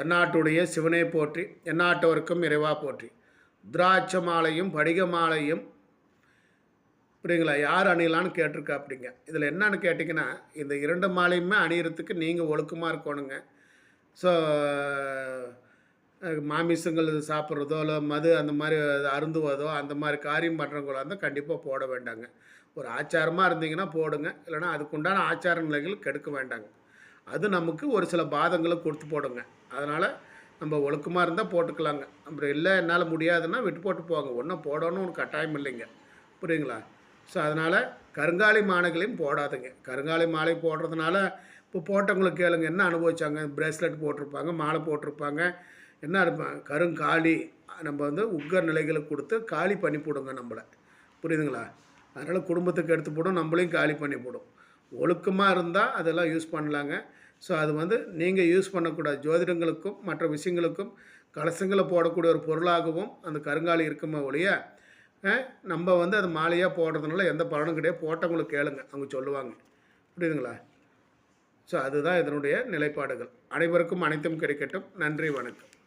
தென்னாட்டுடைய சிவனை போற்றி எந்நாட்டவருக்கும் இறைவா போற்றி. ருத்ராட்ச மாலையும் படிக மாலையும் அப்படிங்களா யார் அணியலான்னு கேட்டிருக்கா அப்படிங்க இதில் என்னன்னு கேட்டிங்கன்னா இந்த இரண்டு மாலையுமே அணியறதுக்கு நீங்கள் ஒழுக்கமாக இருக்கணுங்க. ஸோ மாமிசங்கள் இது சாப்பிட்றதோ இல்லை மது அந்த மாதிரி அருந்துவதோ அந்த மாதிரி காரியம் பண்ணுறவங்களா இருந்தால் கண்டிப்பாக போட வேண்டாங்க. ஒரு ஆச்சாரமாக இருந்தீங்கன்னா போடுங்க. இல்லைன்னா அதுக்குண்டான ஆச்சார நிலைகள் கெடுக்க வேண்டாங்க. அது நமக்கு ஒரு சில பாதங்களை கொடுத்து போடுங்க. அதனால் நம்ம ஒழுக்கமாக இருந்தால் போட்டுக்கலாங்க. அப்புறம் இல்லை என்னால் முடியாதுன்னா விட்டு போட்டு போங்க. ஒன்றும் போடணும்னு கட்டாயம் இல்லைங்க. புரியுங்களா ஸோ அதனால் கருங்காலி மாலைகளையும் போடாதுங்க. கருங்காலி மாலை போடுறதுனால இப்போ போட்டவங்களுக்கு கேளுங்க. என்ன அனுபவிச்சாங்க? பிரேஸ்லெட் போட்டிருப்பாங்க மாலை போட்டிருப்பாங்க. என்ன இருப்பாங்க கருங்காலி நம்ம வந்து உக்கர் நிலைகளை கொடுத்து காலி பண்ணி போடுங்க நம்மளை. புரியுதுங்களா? அதனால் குடும்பத்துக்கு எடுத்து போடும் நம்மளையும் காலி பண்ணி போடும். ஒழுக்கமாக இருந்தால் அதெல்லாம் யூஸ் பண்ணலாங்க. ஸோ அது வந்து நீங்கள் யூஸ் பண்ணக்கூடாது. ஜோதிடங்களுக்கும் மற்ற விஷயங்களுக்கும் கலசங்களை போடக்கூடிய ஒரு பொருளாகவும் அந்த கருங்காலி இருக்குமே ஒழிய நம்ம வந்து அது மாலையாக போடுறதுனால எந்த பலனும் கிடையாது. போட்டவங்களுக்கு கேளுங்க. அவங்க சொல்லுவாங்க. புரியுதுங்களா? ஸோ அதுதான் இதனுடைய நிலைப்பாடுகள். அனைவருக்கும் அனைத்தும் கிடைக்கட்டும். நன்றி வணக்கம்.